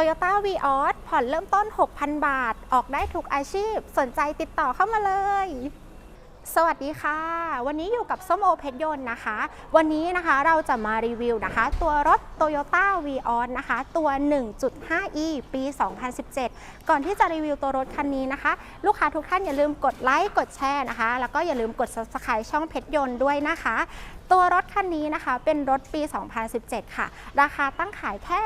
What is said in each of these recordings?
Toyota v ีออผ่อนเริ่มต้น 6,000 บาท ออกได้ทุกอาชีพ สนใจติดต่อเข้ามาเลย สวัสดีค่ะ วันนี้อยู่กับส้มโอเพชรยนต์นะคะ วันนี้นะคะเราจะมารีวิวนะคะ ตัวรถ Toyota v ีออนะคะ ตัว 1.5e ปี 2017 ก่อนที่จะรีวิวตัวรถคันนี้นะคะ ลูกค้าทุกท่านอย่าลืมกดไลค์กดแชร์นะคะ แล้วก็อย่าลืมกด subscribe ช่องเพชรยนต์ด้วยนะคะ ตัวรถคันนี้นะคะเป็นรถปี 2017 ค่ะ ราคาตั้งขายแค่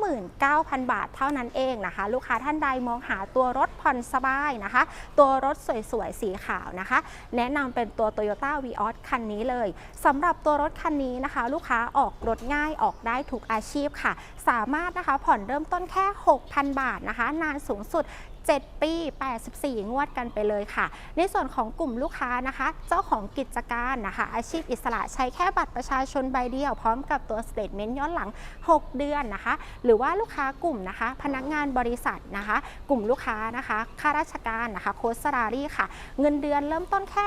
399,000 บาทเท่านั้นเองนะคะ ลูกค้าท่านใดมองหาตัวรถผ่อนสบายนะคะ ตัวรถสวยๆ สีขาวนะคะ แนะนำเป็นตัว Toyota v ีออคันนี้เลยสำหรับตัวรถคันนี้นะคะ ลูกค้าออกรถง่ายออกได้ทุกอาชีพค่ะ สามารถนะคะผ่อนเริ่มต้นแค่ 6,000 บาทนะคะ นานสูงสุด 7 ปี 84 งวดกันไปเลยค่ะ ในส่วนของกลุ่มลูกค้านะคะ เจ้าของกิจการนะคะ อาชีพอิสระใช้แค่บัตรประชาชนใบเดียว พร้อมกับตัวสเตทเมนต์ย้อนหลัง 6 เดือนนะคะ หรือว่าลูกค้ากลุ่มนะคะ พนักงานบริษัทนะคะ กลุ่มลูกค้านะคะข้าราชการนะคะโคสรารี่ค่ะ เงินเดือนเริ่มต้นแค่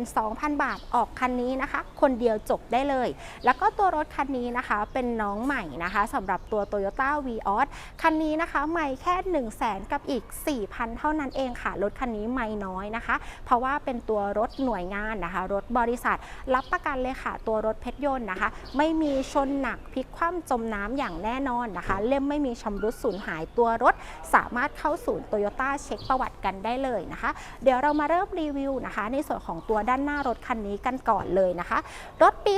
12,000 บาทออกคันนี้นะคะ คนเดียวจบได้เลย แล้วก็ตัวรถคันนี้นะคะเป็นน้องใหม่นะคะสำหรับตัว Toyota v ีออคันนี้นะคะใหม่แค่ 1 0 0 0 0แสนกับอีก4,000 เท่านั้นเองค่ะ รถคันนี้ไม่น้อยนะคะ เพราะว่าเป็นตัวรถหน่วยงานนะคะ รถบริษัท รับประกันเลยค่ะ ตัวรถเพชรยนต์นะคะ ไม่มีชนหนักพลิกคว่ำจมน้ำอย่างแน่นอนนะคะ เล่มไม่มีชำรุดสูญหายตัวรถ สามารถเข้าศูนย์โตโยต้าเช็คประวัติกันได้เลยนะคะ เดี๋ยวเรามาเริ่มรีวิวนะคะ ในส่วนของตัวด้านหน้ารถคันนี้กันก่อนเลยนะคะ รถปี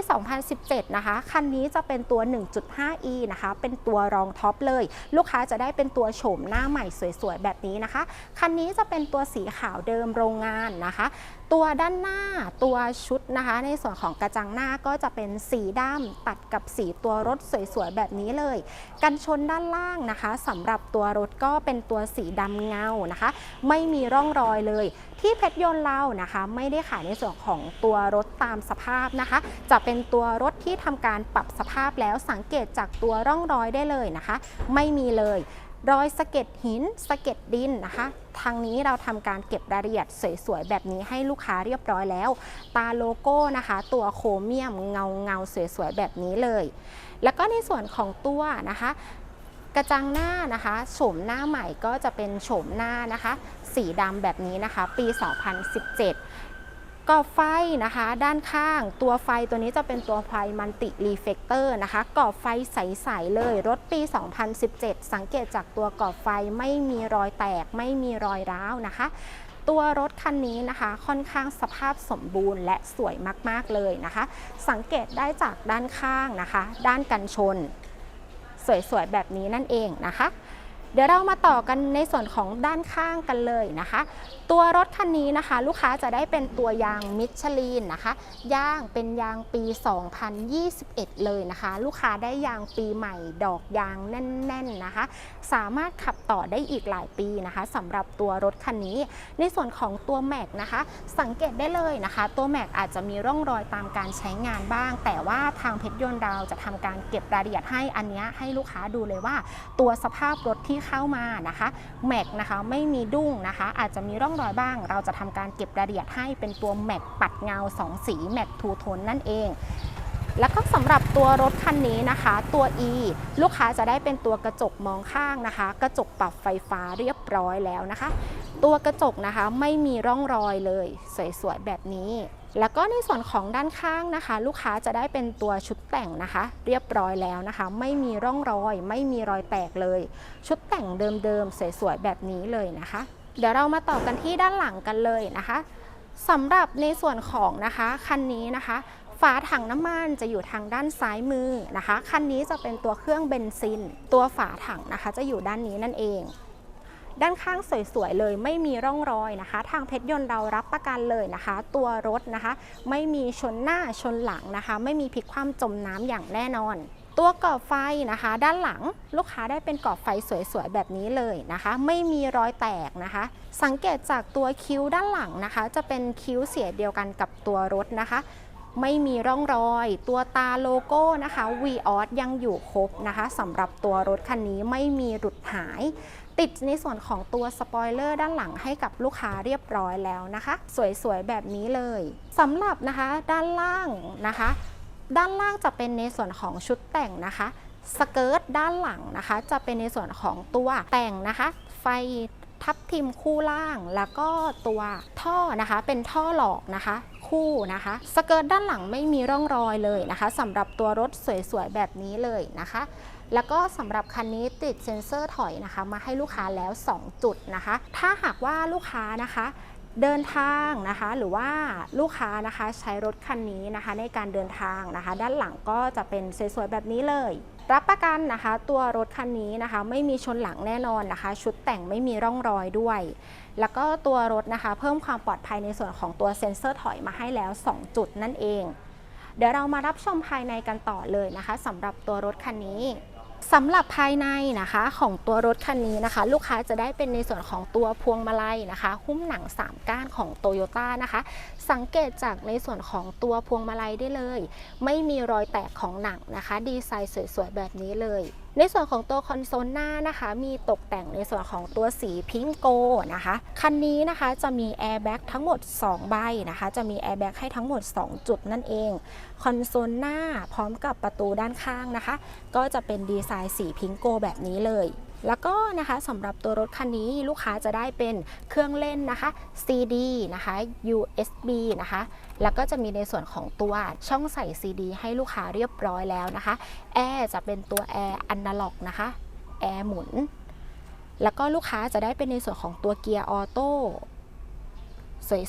2017 นะคะ คันนี้จะเป็นตัว 1.5e นะคะ เป็นตัวรองท็อปเลย ลูกค้าจะได้เป็นตัวโฉมหน้าใหม่สวยๆ แบบนี้นะคะ คันนี้จะเป็นตัวสีขาวเดิมโรงงานนะคะ ตัวด้านหน้าตัวชุดนะคะ ในส่วนของกระจังหน้าก็จะเป็นสีดำตัดกับสีตัวรถสวยๆแบบนี้เลย กันชนด้านล่างนะคะสำหรับตัวรถก็เป็นตัวสีดำเงานะคะ ไม่มีร่องรอยเลย ที่เพชรยนต์เรานะคะ ไม่ได้ขายในส่วนของตัวรถตามสภาพนะคะ จะเป็นตัวรถที่ทำการปรับสภาพแล้วสังเกตจากตัวร่องรอยได้เลยนะคะ ไม่มีเลย รอยสะเก็ดหินสะเก็ดดินนะคะ ทางนี้เราทำการเก็บรายละเอียดสวยๆ แบบนี้ให้ลูกค้าเรียบร้อยแล้ว ตาโลโก้นะคะ ตัวโครเมียมเงาเงาสวยๆ แบบนี้เลย แล้วก็ในส่วนของตัวนะคะ กระจังหน้านะคะโฉมหน้าใหม่ก็จะเป็นโฉมหน้านะคะ สีดำแบบนี้นะคะ ปี 2017 กรอบไฟนะคะ ด้านข้างตัวไฟตัวนี้จะเป็นตัวไฟมันติรีเฟกเตอร์นะคะกรอบไฟใส ๆ เลย รถปี 2017 สังเกตจากตัวกรอบไฟไม่มีรอยแตก ไม่มีรอยร้าวนะคะตัวรถคันนี้นะคะค่อนข้างสภาพสมบูรณ์และสวยมาก ๆ เลยนะคะ สังเกตได้จากด้านข้างนะคะ ด้านกันชน สวย ๆ แบบนี้นั่นเองนะคะ ดี๋ยวเรามาต่อกันในส่วนของด้านข้างกันเลยนะคะ ตัวรถคันนี้นะคะ ลูกค้าจะได้เป็นตัวยางมิชลินนะคะยางเป็นยางปี 2021 เลยนะคะ ลูกค้าได้ยางปีใหม่ดอกยางแน่น ๆนะคะ สามารถขับต่อได้อีกหลายปีนะคะสำหรับตัวรถคันนี้ ในส่วนของตัวแม็กนะคะ สังเกตได้เลยนะคะ ตัวแม็กอาจจะมีร่องรอยตามการใช้งานบ้าง แต่ว่าทางเพชรยนต์เราจะทำการเก็บรายละเอียดให้อันนี้ให้ลูกค้าดูเลยว่า ตัวสภาพรถที่เข้ามานะคะแม็กนะคะไม่มีดุ้งนะคะ อาจจะมีร่องรอยบ้าง เราจะทำการเก็บรายละเอียดให้เป็นตัวแม็กปัดเงาสองสีแม็กทูโทนนั่นเองแล้วก็สำหรับตัวรถคันนี้นะคะ ตัว E ลูกค้าจะได้เป็นตัวกระจกมองข้างนะคะ กระจกปรับไฟฟ้าเรียบร้อยแล้วนะคะ ตัวกระจกนะคะไม่มีร่องรอยเลย สวยๆแบบนี้ แล้วก็ในส่วนของด้านข้างนะคะ ลูกค้าจะได้เป็นตัวชุดแต่งนะคะ เรียบร้อยแล้วนะคะ ไม่มีร่องรอย ไม่มีรอยแตกเลย ชุดแต่งเดิมๆสวยๆแบบนี้เลยนะคะ เดี๋ยวเรามาต่อกันที่ด้านหลังกันเลยนะคะสำหรับในส่วนของนะคะคันนี้นะคะฝาถังน้ำมันจะอยู่ทางด้านซ้ายมือนะคะ คันนี้จะเป็นตัวเครื่องเบนซิน ตัวฝาถังนะคะ จะอยู่ด้านนี้นั่นเอง ด้านข้างสวยๆเลยไม่มีร่องรอยนะคะ ทางเพชรยนต์เรารับประกันเลยนะคะ ตัวรถนะคะ ไม่มีชนหน้าชนหลังนะคะ ไม่มีพลิกคว่ำจมน้ำอย่างแน่นอนตัวกรอบไฟนะคะ ด้านหลังลูกค้าได้เป็นกรอบไฟสวยๆแบบนี้เลยนะคะ ไม่มีรอยแตกนะคะ สังเกตจากตัวคิ้วด้านหลังนะคะ จะเป็นคิ้วเสียเดียวกันกับตัวรถนะคะ ไม่มีร่องรอย ตัวตาโลโก้นะคะ v ีออยังอยู่ครบนะคะสำหรับตัวรถคันนี้ไม่มีหลุดหาย ติดในส่วนของตัวสปอยเลอร์ด้านหลังให้กับลูกค้าเรียบร้อยแล้วนะคะ สวยๆ แบบนี้เลยสำหรับนะคะด้านล่างนะคะ ด้านล่างจะเป็นในส่วนของชุดแต่งนะคะ สเกิร์ตด้านหลังนะคะ จะเป็นในส่วนของตัวแต่งนะคะ ไฟทับทิมคู่ล่างแล้วก็ตัวท่อนะคะ เป็นท่อหลอกนะคะ คู่นะคะสเกิร์ตด้านหลังไม่มีร่องรอยเลยนะคะสำหรับตัวรถสวยๆแบบนี้เลยนะคะ แล้วก็สำหรับคันนี้ติดเซ็นเซอร์ถอยนะคะ มาให้ลูกค้าแล้ว 2 จุดนะคะ ถ้าหากว่าลูกค้านะคะ เดินทางนะคะหรือว่าลูกค้านะคะใช้รถคันนี้นะคะในการเดินทางนะคะ ด้านหลังก็จะเป็นสวยๆแบบนี้เลย รับประกันนะคะ ตัวรถคันนี้นะคะ ไม่มีชนหลังแน่นอนนะคะ ชุดแต่งไม่มีร่องรอยด้วย แล้วก็ตัวรถนะคะ เพิ่มความปลอดภัยในส่วนของตัวเซ็นเซอร์ถอยมาให้แล้ว 2 จุดนั่นเอง เดี๋ยวเรามารับชมภายในกันต่อเลยนะคะสำหรับตัวรถคันนี้ สำหรับภายในนะคะของตัวรถคันนี้นะคะ ลูกค้าจะได้เป็นในส่วนของตัวพวงมาลัยนะคะ หุ้มหนัง 3 ก้านของโตโยต้านะคะ สังเกตจากในส่วนของตัวพวงมาลัยได้เลย ไม่มีรอยแตกของหนังนะคะ ดีไซน์สวยๆแบบนี้เลย ในส่วนของตัวคอนโซลหน้านะคะมีตกแต่งในส่วนของตัวสีพิงโกนะคะคันนี้นะคะจะมีแอร์แบ็กทั้งหมด 2 ใบนะคะ จะมีแอร์แบ็กให้ทั้งหมด 2 จุดนั่นเอง คอนโซลหน้าพร้อมกับประตูด้านข้างนะคะ ก็จะเป็นดีไซน์สีพิงโกแบบนี้เลย แล้วก็นะคะสำหรับตัวรถคันนี้ลูกค้าจะได้เป็นเครื่องเล่นนะคะ CD นะคะ USB นะคะ แล้วก็จะมีในส่วนของตัวช่องใส่ CD ให้ลูกค้าเรียบร้อยแล้วนะคะ แอร์จะเป็นตัวแอร์อนาล็อกนะคะ แอร์หมุน แล้วก็ลูกค้าจะได้เป็นในส่วนของตัวเกียร์ออโต้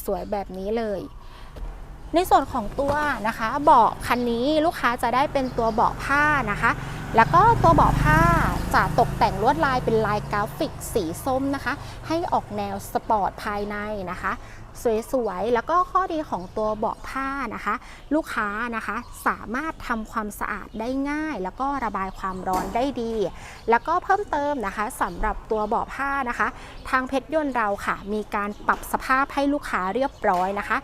สวยๆ แบบนี้เลยในส่วนของตัวนะคะเบาะคันนี้ลูกค้าจะได้เป็นตัวเบาะผ้านะคะ แล้วก็ตัวเบาะผ้าจะตกแต่งลวดลายเป็นลายกราฟิกสีส้มนะคะ ให้ออกแนวสปอร์ตภายในนะคะ สวยๆ แล้วก็ข้อดีของตัวเบาะผ้านะคะ ลูกค้านะคะสามารถทำความสะอาดได้ง่าย แล้วก็ระบายความร้อนได้ดี แล้วก็เพิ่มเติมนะคะสำหรับตัวเบาะผ้านะคะ ทางเพชรยนต์เราค่ะ มีการปรับสภาพให้ลูกค้าเรียบร้อยนะคะ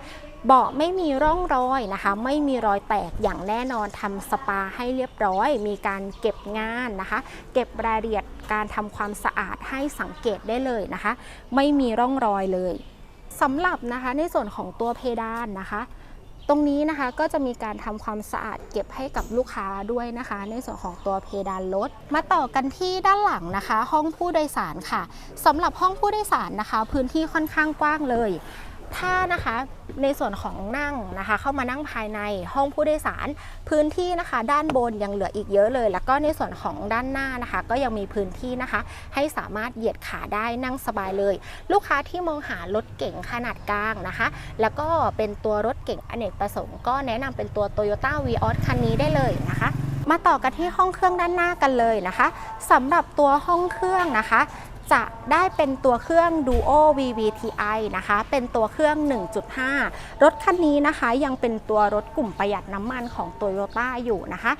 เบาะไม่มีร่องรอยนะคะ ไม่มีรอยแตกอย่างแน่นอนทำสปาให้เรียบร้อย มีการเก็บงานนะคะ เก็บรายละเอียดการทำความสะอาดให้สังเกตได้เลยนะคะ ไม่มีร่องรอยเลยสำหรับนะคะในส่วนของตัวเพดานนะคะ ตรงนี้นะคะก็จะมีการทำความสะอาดเก็บให้กับลูกค้าด้วยนะคะ ในส่วนของตัวเพดานรถมาต่อกันที่ด้านหลังนะคะ ห้องผู้โดยสารค่ะสำหรับห้องผู้โดยสารนะคะ พื้นที่ค่อนข้างกว้างเลย ถ้านะคะในส่วนของนั่งนะคะ เข้ามานั่งภายในห้องผู้โดยสาร พื้นที่นะคะ ด้านบนยังเหลืออีกเยอะเลย แล้วก็ในส่วนของด้านหน้านะคะ ก็ยังมีพื้นที่นะคะ ให้สามารถเหยียดขาได้นั่งสบายเลย ลูกค้าที่มองหารถเก๋งขนาดกลางนะคะ แล้วก็เป็นตัวรถเก๋งอเนกประสงค์ก็แนะนำเป็นตัว Toyota v ีออคันนี้ได้เลยนะคะมาต่อกันที่ห้องเครื่องด้านหน้ากันเลยนะคะสำหรับตัวห้องเครื่องนะคะ จะได้เป็นตัวเครื่อง Duo VVTi นะคะ เป็นตัวเครื่อง 1.5 รถคันนี้นะคะยังเป็นตัวรถกลุ่มประหยัดน้ำมันของ Toyota อยู่นะคะ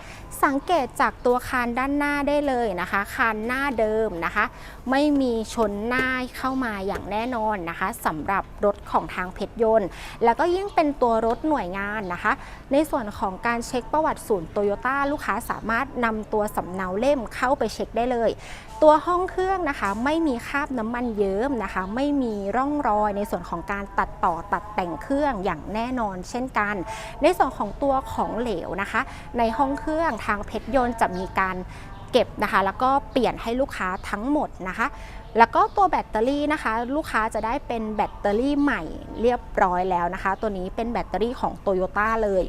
สังเกตจากตัวคานด้านหน้าได้เลยนะคะ คานหน้าเดิมนะคะ ไม่มีชนหน้าเข้ามาอย่างแน่นอนนะคะสำหรับรถของทางเพชรยนต์ แล้วก็ยิ่งเป็นตัวรถหน่วยงานนะคะ ในส่วนของการเช็คประวัติศูนย์โตโยต้าลูกค้าสามารถนำตัวสำเนาเล่มเข้าไปเช็คได้เลย ตัวห้องเครื่องนะคะไม่ไม่มีคราบน้ำมันเยิ้มนะคะ ไม่มีร่องรอยในส่วนของการตัดต่อตัดแต่งเครื่องอย่างแน่นอน เช่นกัน ในส่วนของตัวของเหลวนะคะ ในห้องเครื่องทางเพชรยนต์จะมีการเก็บนะคะ แล้วก็เปลี่ยนให้ลูกค้าทั้งหมดนะคะแล้วก็ตัวแบตเตอรี่นะคะ ลูกค้าจะได้เป็นแบตเตอรี่ใหม่เรียบร้อยแล้วนะคะ ตัวนี้เป็นแบตเตอรี่ของ t o y ยต้เลย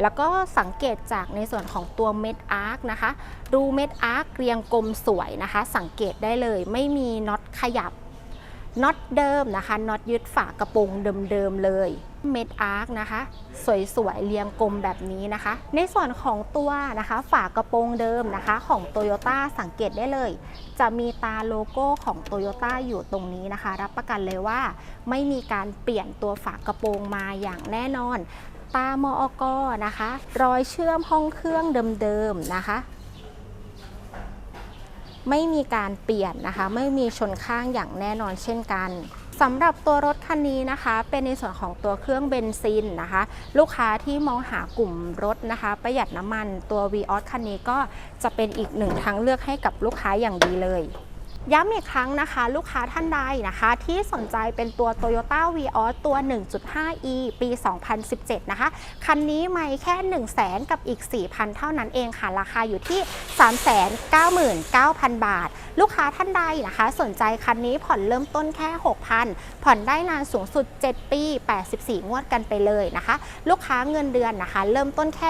แล้วก็สังเกตจากในส่วนของตัวเม็ดอาร์คนะคะ รูเม็ดอาร์คเรียงกลมสวยนะคะ สังเกตได้เลยไม่มีน็อตขยับน็อตเดิมนะคะน็อตยึดฝากระโปรงเดิมๆเลยเม็ดอาร์คนะคะ สวยๆเรียงกลมแบบนี้นะคะ ในส่วนของตัวนะคะฝากระโปรงเดิมนะคะ ของ t o y ยต้สังเกตได้เลย จะมีตาโลโก้ของ t o y ยต้อยู่ตรงนี้นะคะ รับประกันเลยว่า ไม่มีการเปลี่ยนตัวฝากระโปรงมาอย่างแน่นอน ตามอกนะคะ รอยเชื่อมห้องเครื่องเดิมๆนะคะ ไม่มีการเปลี่ยนนะคะ ไม่มีชนข้างอย่างแน่นอนเช่นกันสำหรับตัวรถคันนี้นะคะ เป็นในส่วนของตัวเครื่องเบนซินนะคะ ลูกค้าที่มองหากลุ่มรถนะคะ ประหยัดน้ำมันตัว v ีออสคันนี้ก็จะเป็นอีกหนึ่งทางเลือกให้กับลูกค้าอย่างดีเลย ย้ำอีกครั้งนะคะ ลูกค้าท่านใดนะคะ ที่สนใจเป็นตัว Toyota Vios ตัว 1.5e ปี 2017 นะคะ คันนี้ไม่แค่ 1 0 0 0 0แสนกับอีก 4,000 เท่านั้นเองค่ะ ราคาอยู่ที่ 399,000 บาท ลูกค้าท่านใดนะคะ สนใจคันนี้ผ่อนเริ่มต้นแค่ 6,000 ผ่อนได้นานสูงสุด 7 ปี 84 งวดกันไปเลยนะคะ ลูกค้าเงินเดือนนะคะ เริ่มต้นแค่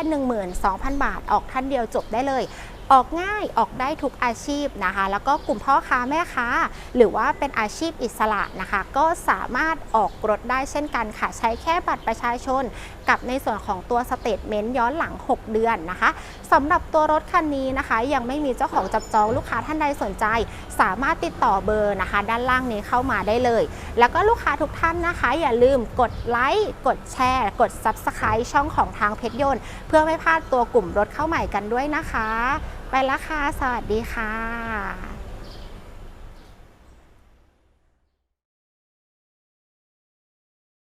12,000 บาท ออกท่านเดียวจบได้เลย ออกง่ายออกได้ทุกอาชีพนะคะ แล้วก็กลุ่มพ่อค้าแม่ค้า หรือว่าเป็นอาชีพอิสระนะคะ ก็สามารถออกรถได้เช่นกันค่ะ ใช้แค่บัตรประชาชน กับในส่วนของตัวสเตทเมนต์ย้อนหลัง 6 เดือนนะคะสำหรับตัวรถคันนี้นะคะ ยังไม่มีเจ้าของจับจองลูกค้าท่านใดสนใจ สามารถติดต่อเบอร์นะคะ ด้านล่างนี้เข้ามาได้เลย แล้วก็ลูกค้าทุกท่านนะคะ อย่าลืมกดไลค์กดแชร์ กด Subscribe ช่องของทางเพชรยนต์ เพื่อไม่พลาดตัวกลุ่มรถเข้าใหม่กันด้วยนะคะ ไปละค่ะ สวัสดีค่ะ